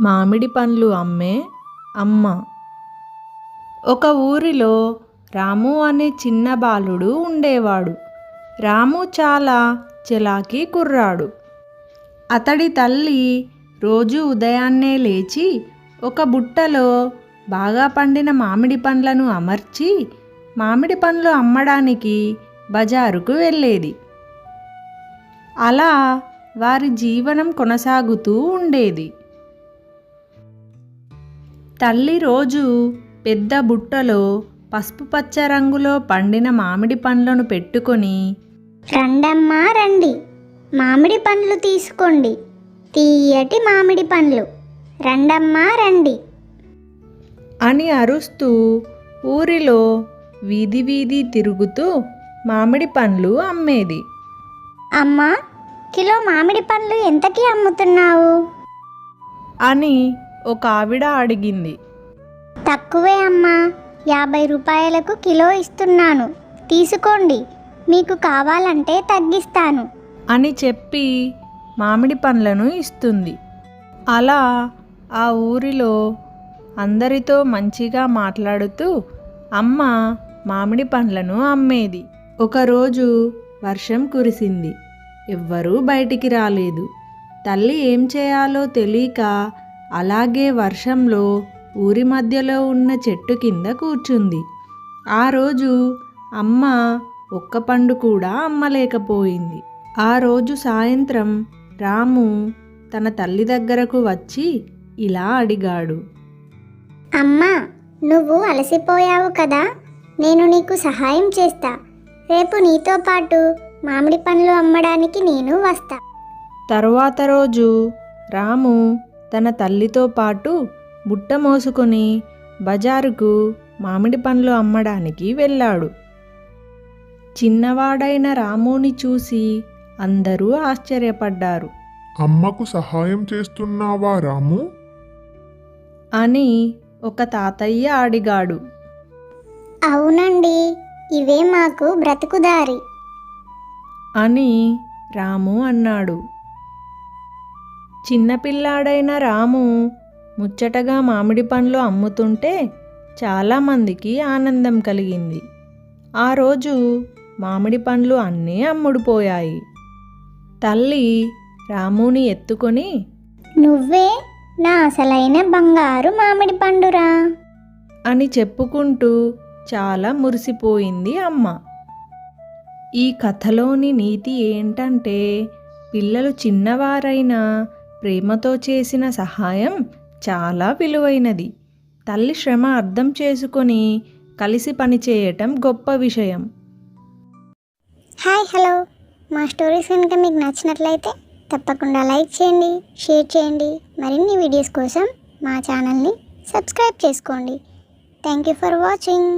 మామిడి పండ్లు అమ్మే అమ్మ. ఒక ఊరిలో రాము అనే చిన్న బాలుడు ఉండేవాడు. రాము చాలా చలాకీ కుర్రాడు. అతడి తల్లి రోజు ఉదయాన్నే లేచి ఒక బుట్టలో బాగా పండిన మామిడి పండ్లను అమర్చి మామిడి పండ్లు అమ్మడానికి బజారుకు వెళ్ళేది. అలా వారి జీవనం కొనసాగుతూ ఉండేది. తల్లి రోజు పెద్ద బుట్టలో పసుపు పచ్చ రంగులో పండిన మామిడి పండ్లను పెట్టుకొని రండమ్మా రండి. మామిడి పండ్లు తీసుకోండి. తీయటి మామిడి పండ్లు. రండమ్మా రండి. అని అరుస్తూ ఊరిలో వీధి వీధి తిరుగుతూ మామిడి పండ్లు అమ్మేది. అమ్మా కిలో మామిడి పండ్లు ఎంతకి అమ్ముతున్నావు? అని ఒక ఆవిడ అడిగింది. తక్కువే అమ్మా యాభై రూపాయలకు కిలో ఇస్తున్నాను. తీసుకోండి మీకు కావాలంటే తగ్గిస్తాను. అని చెప్పి మామిడి పండ్లను ఇస్తుంది. అలా ఆ ఊరిలో అందరితో మంచిగా మాట్లాడుతూ అమ్మ మామిడి పండ్లను అమ్మేది. ఒకరోజు వర్షం కురిసింది. ఎవ్వరూ బయటికి రాలేదు. తల్లి ఏం చేయాలో తెలియక అలాగే వర్షంలో ఊరి మధ్యలో ఉన్న చెట్టు కింద కూర్చుంది. ఆ రోజు అమ్మ ఒక్క పండు కూడా అమ్మలేకపోయింది. ఆ రోజు సాయంత్రం రాము తన తల్లి దగ్గరకు వచ్చి ఇలా అడిగాడు. అమ్మా నువ్వు అలసిపోయావు కదా? నేను నీకు సహాయం చేస్తా. రేపు నీతో పాటు మామిడి పండ్లు అమ్మడానికి నేను వస్తా. తరువాత రోజు రాము తన తల్లితో పాటు బుట్ట మోసుకొని బజారుకు మామిడి పండ్లు అమ్మడానికి వెళ్ళాడు. చిన్నవాడైన రాముని చూసి అందరూ ఆశ్చర్యపడ్డారు. అమ్మకు సహాయం చేస్తున్నావా రాము? అని ఒక తాతయ్య అడిగాడు. అవునండి ఇవే మాకు బ్రతుకుదారి అని రాము అన్నాడు. చిన్నపిల్లాడైన రాము ముచ్చటగా మామిడి పండ్లు అమ్ముతుంటే చాలామందికి ఆనందం కలిగింది. ఆ రోజు మామిడి పండ్లు అన్నీ అమ్ముడుపోయాయి. తల్లి రాముని ఎత్తుకొని నువ్వే నా అసలైన బంగారు మామిడి పండురా అని చెప్పుకుంటూ చాలా మురిసిపోయింది అమ్మ. ఈ కథలోని నీతి ఏంటంటే పిల్లలు చిన్నవారైనా ప్రేమతో చేసిన సహాయం చాలా విలువైనది. తల్లి శ్రమ అర్థం చేసుకొని కలిసి పనిచేయటం గొప్ప విషయం. Hi hello. మా స్టోరీస్ కనుక మీకు నచ్చినట్లయితే తప్పకుండా లైక్ చేయండి షేర్ చేయండి. మరిన్ని వీడియోస్ కోసం మా ఛానల్ని సబ్స్క్రైబ్ చేసుకోండి. Thank you for watching.